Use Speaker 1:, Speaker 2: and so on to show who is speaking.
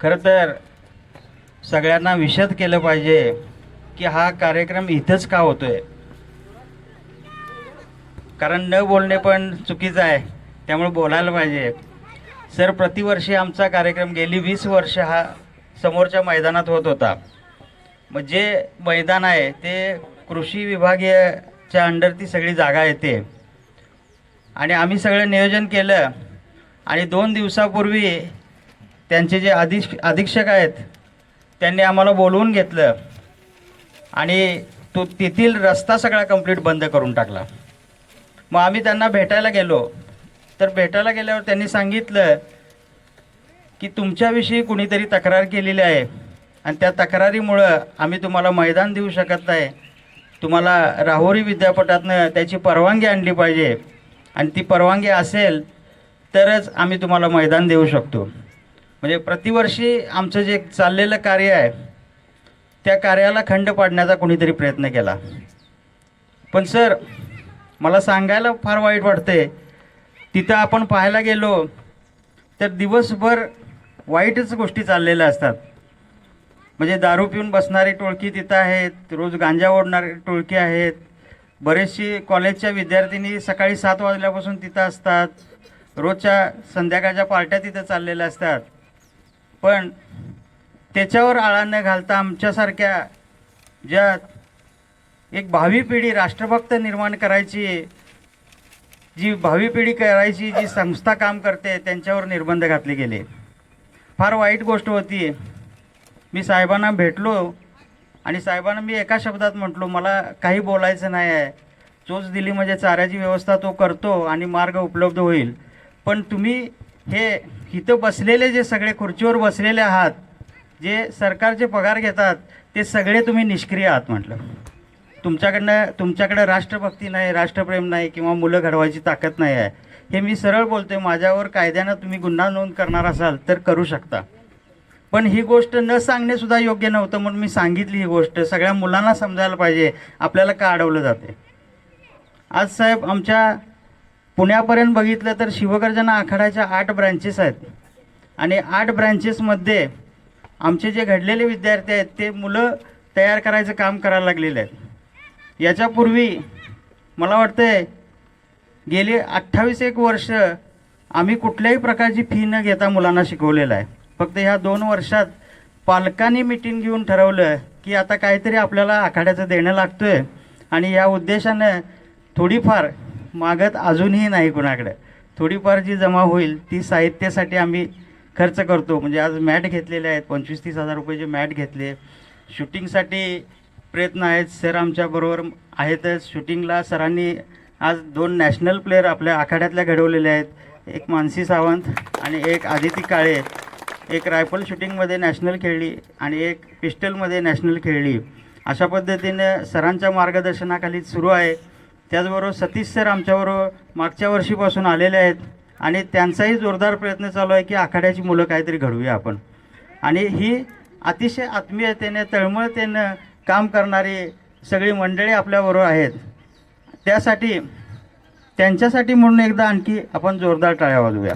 Speaker 1: खरं तर सगळ्यांना विशद केलं पाहिजे की हा कार्यक्रम इथंच का होतोय? कारण न बोलणे पण चुकीचं आहे त्यामुळे बोलायला पाहिजे. सर प्रतिवर्षी आमचा कार्यक्रम गेली वीस वर्ष हा समोरच्या मैदानात होत होता. मग जे मैदान आहे ते कृषी विभागीयच्या अंडर ती सगळी जागा येते. आणि आम्ही सगळं नियोजन केलं आणि दोन दिवसापूर्वी त्यांचे जे अधिक अधीक्षक आहेत त्यांनी आम्हाला बोलवून घेतलं. आणि तो तेथील रस्ता सगळा कंप्लीट बंद करून टाकला. मग आम्ही त्यांना भेटायला गेलो. तर भेटायला गेल्यावर त्यांनी सांगितलं की तुमच्याविषयी कुणीतरी तक्रार केलेली आहे. आणि त्या तक्रारीमुळं आम्ही तुम्हाला मैदान देऊ शकत नाही. तुम्हाला राहुरी विद्यापीठातनं त्याची परवानगी आणली पाहिजे. आणि ती परवानगी असेल तरच आम्ही तुम्हाला मैदान देऊ शकतो. म्हणजे प्रतिवर्षी आमचं जे चाललेलं कार्य आहे त्या कार्याला खंड पाडण्याचा कोणीतरी प्रयत्न केला. पण सर मला सांगायला फार वाईट वाटते तिथं आपण पाहायला गेलो तर दिवसभर वाईटच गोष्टी चाललेल्या असतात. म्हणजे दारू पिऊन बसणारी टोळकी तिथं आहेत रोज गांजा ओढणारी टोळकी आहेत बरेचशी कॉलेजच्या विद्यार्थिनी सकाळी सात वाजल्यापासून तिथं असतात रोजच्या संध्याकाळच्या पार्ट्या तिथं चाललेल्या असतात. पण त्याच्यावर आळा न घालता आमच्यासारख्या ज्या एक भावी पिढी राष्ट्रभक्त निर्माण करायची जी भावी पिढी करायची जी संस्था काम करते त्यांच्यावर निर्बंध घातले गेले. फार वाईट गोष्ट होती. मी साहेबांना भेटलो आणि साहेबांना मी एका शब्दात म्हटलो मला काही बोलायचं नाही आहे. चोच दिली म्हणजे चाऱ्याची व्यवस्था तो करतो आणि मार्ग उपलब्ध होईल. पण तुम्ही हे इथं बसलेले जे सगळे खुर्चीवर बसलेले आहात जे सरकारचे पगार घेतात ते सगळे तुम्ही निष्क्रिय आहात म्हटलं. तुमच्याकडनं तुमच्याकडं राष्ट्रभक्ती नाही राष्ट्रप्रेम नाही किंवा मुलं घडवायची ताकद नाही आहे. हे मी सरळ बोलतोय माझ्यावर कायद्यानं तुम्ही गुन्हा नोंद करणार असाल तर करू शकता. पण ही गोष्ट न सांगणेसुद्धा योग्य नव्हतं म्हणून मी सांगितली ही गोष्ट. सगळ्या मुलांना समजायला पाहिजे आपल्याला का अडवलं जाते आज साहेब आमच्या पुण्यापर्यंत बघितलं तर शिवगर्जना आखाड्याच्या आठ ब्रँचेस आहेत. आणि आठ ब्रँचेसमध्ये आमचे जे घडलेले विद्यार्थी आहेत ते मुलं तयार करायचं काम करायला लागलेले आहेत. याच्यापूर्वी मला वाटतंय गेली अठ्ठावीस एक वर्ष आम्ही कुठल्याही प्रकारची फी न घेता मुलांना शिकवलेलं आहे. फक्त ह्या दोन वर्षात पालकांनी मिटिंग घेऊन ठरवलं की आता काहीतरी आपल्याला आखाड्याचं देणं लागतोय. आणि या उद्देशानं थोडीफार मागत अजूनही नाही कुणाकडे. थोडीफार जी जमा होईल ती साहित्यासाठी आम्ही खर्च करतो. म्हणजे आज मॅट घेतलेले आहेत पंचवीस तीस हजार रुपयाचे मॅट घेतले. शूटिंगसाठी प्रयत्न आहेत सर आमच्याबरोबर आहेतच. शूटिंगला सरांनी आज दोन नॅशनल प्लेअर आपल्या आखाड्यातल्या घडवलेले आहेत. एक मानसी सावंत आणि एक आदिती काळे. एक रायफल शूटिंगमध्ये नॅशनल खेळली आणि एक पिस्टलमध्ये नॅशनल खेळली. अशा पद्धतीने सरांच्या मार्गदर्शनाखाली सुरू आहे. त्याचबरोबर सतीश सर आमच्याबरोबर मागच्या वर्षीपासून आलेले आहेत आणि त्यांचाही जोरदार प्रयत्न चालू आहे की आखाड्याची मुलं काहीतरी घडवूया आपण. आणि ही अतिशय आत्मीयतेने तळमळतेनं काम करणारी सगळी मंडळी आपल्याबरोबर आहेत. त्यासाठी त्यांच्यासाठी म्हणून एकदा आणखी आपण जोरदार टाळ्या वाजवूया.